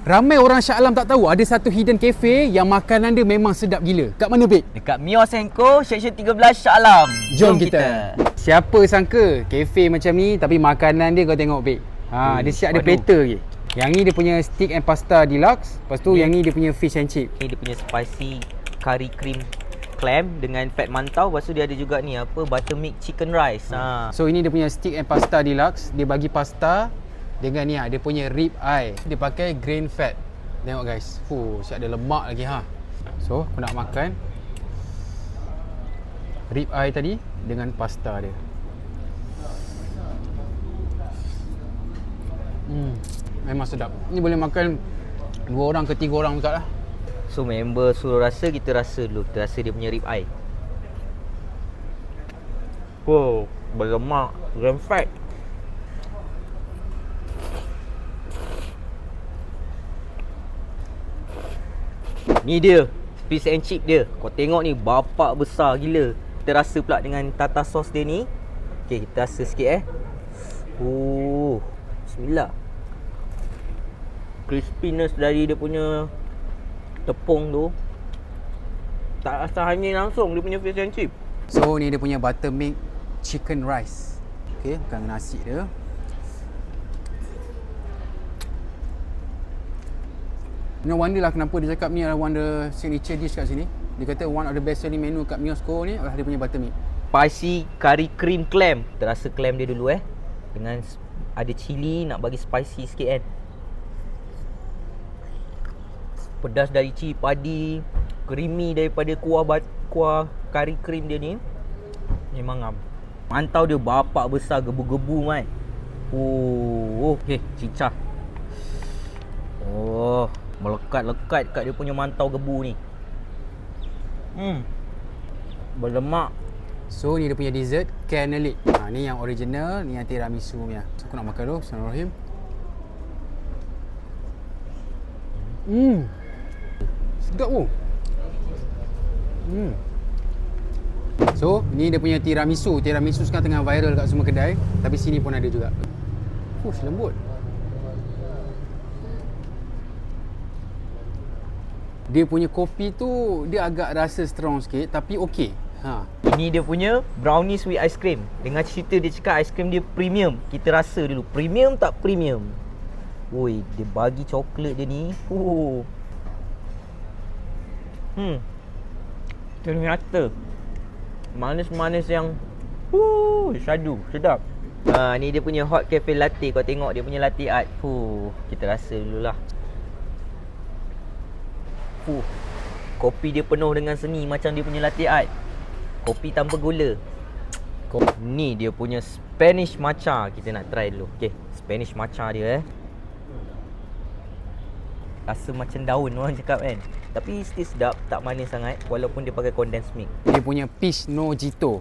Ramai orang Shah Alam tak tahu ada satu hidden cafe yang makanan dia memang sedap gila. Kat mana, Bek? Dekat Mio Senko, Section 13 Shah Alam. Jom, kita. Siapa sangka kafe macam ni tapi makanan dia kau tengok, Bek. Ha, Hmm, dia siap ada platter lagi. Yang ni dia punya steak and pasta deluxe. Lepas tu Ni. yang ni dia punya fish and chip. Ni dia punya spicy curry cream clam dengan fat mantau. Lepas tu dia ada juga ni apa buttermilk chicken rice. Ha. So ini dia punya steak and pasta deluxe. Dia bagi pasta dengan ni ah dia punya rib eye. Dia pakai grain fat. Tengok guys. Fuh, siap ada lemak lagi ha. So, aku nak makan rib eye tadi dengan pasta dia. Hmm, memang sedap. Ni boleh makan dua orang ke tiga orang dekat lah. So member suruh rasa, kita rasa dulu. Kita rasa dia punya rib eye. Wow, berlemak, grand fat. Ni dia, fish and chip dia. Kau tengok ni, bapak besar gila. Kita rasa pula dengan tartar sauce dia ni. Okay, kita rasa sikit eh. Oh, bismillah. Crispiness dari dia punya tepung tu tak rasa hanya langsung dia punya fish and chip. So ni dia punya buttermilk chicken rice. Makan dengan nasi dia. No wonder lah kenapa dia cakap ni adalah one of the signature dish kat sini. Dia kata one of the best selling menu kat Miosco ni adalah dia punya buttermilk. Spicy curry cream clam. Terasa clam dia dulu eh. Dengan ada cili nak bagi spicy sikit kan. Pedas dari cili padi, creamy daripada kuah bat, kuah curry cream dia ni. Memang ngam. Mantau dia bapak besar gebu-gebu mai. Oh, oh, okay, cincah. Oh, melekat-lekat kat dia punya mantau gebu ni. Hmm. Berlemak. So ni dia punya dessert cannelli. Ha ni yang original, ni yang tiramisu punya. So aku nak makan dulu. Bismillahirrahmanirrahim. Hmm. Sedap oh. Hmm. So, ni dia punya tiramisu. Tiramisu sekarang tengah viral kat semua kedai, tapi sini pun ada juga. Fush, lembut. Dia punya kopi tu dia agak rasa strong sikit tapi okey. Ha. Ini dia punya brownies with ice cream. Dengan cerita dia cakap ice cream dia premium. Kita rasa dulu premium tak premium. Woi, dia bagi coklat dia ni. Oh. Hmm. Ternyata manis-manis yang uh, syadu, sedap. Ha, ni dia punya hot cafe latte. Kau tengok dia punya latte art. Fuh, kita rasa dululah. Fuh. Kopi dia penuh dengan seni macam dia punya latte art. Kopi tanpa gula. Ko- Ni dia punya Spanish matcha. Kita nak try dulu. Okay, Spanish matcha dia eh. Rasa macam daun orang cakap kan. Tapi still sedap, tak manis sangat walaupun dia pakai condensed milk. Dia punya peach no jito.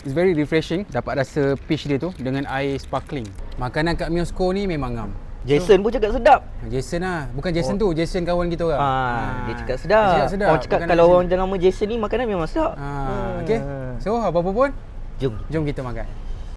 It's very refreshing. Dapat rasa peach dia tu dengan air sparkling. Makanan kat Miosco ni memang ngam. Jason pun cakap sedap. Jason lah. Bukan Jason Oh. tu. Jason kawan kita orang. Ah, dia cakap sedap. Dia cakap sedap. Orang cakap Makanan kalau Jason. orang jangan nama Jason ni makanan memang sedap. Ah, okay. So, apa-apa pun, Jom. jom kita makan.